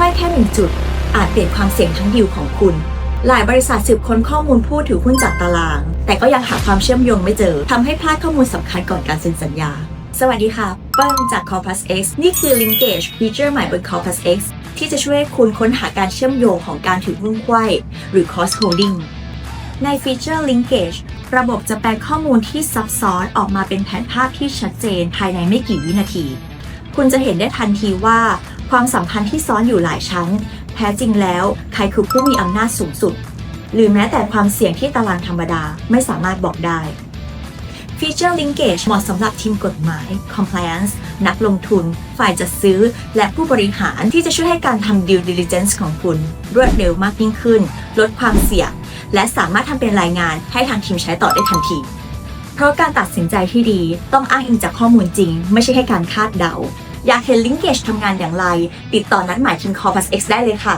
ว้แค่หนึ่งจุด อาจเปลี่ยนความเสี่ยงทั้งดีลของคุณ หลายบริษัทสืบค้นข้อมูลผู้ถือหุ้นจากตาราง แต่ก็ยังหาความเชื่อมโยงไม่เจอทำให้พลาดข้อมูลสำคัญก่อนการเซ็นสัญญา สวัสดีค่ะเปิ้ลจาก Corpus X นี่คือ Linkage ฟีเจอร์ใหม่บน Corpus X ที่จะช่วยให้คุณค้นหาการเชื่อมโยงของการถือหุ้นไขว้หรือ cross holding ในฟีเจอร์ Linkage ระบบจะแปลข้อมูลที่ซับซ้อนออกมาเป็นแผนภาพที่ชัดเจนภายในไม่กี่วินาที คุณจะเห็นได้ทันทีว่า ความสัมพันธ์ที่ซ้อนอยู่หลายชั้น แท้จริงแล้วใครคือผู้มีอำนาจสูงสุด หรือแม้แต่ความเสี่ยงที่ตารางธรรมดาไม่สามารถบอกได้ฟีเจอร์ Linkage เหมาะสำหรับทีมกฎหมาย Compliance นักลงทุน ฝ่ายจัดซื้อ และผู้บริหารที่จะช่วยให้การทำ due diligence ของคุณ รวดเร็วมากยิ่งขึ้น ลดความเสี่ยง และสามารถทำเป็นรายงานให้ทางทีมใช้ต่อได้ทันที เพราะการตัดสินใจที่ดีต้องอ้างอิงจากข้อมูลจริง ไม่ใช่แค่การคาดเดา อยากเห็นลิงเกจทำงานอย่างไร ติดต่อนัดหมายทีม Corpus X ได้เลยค่ะ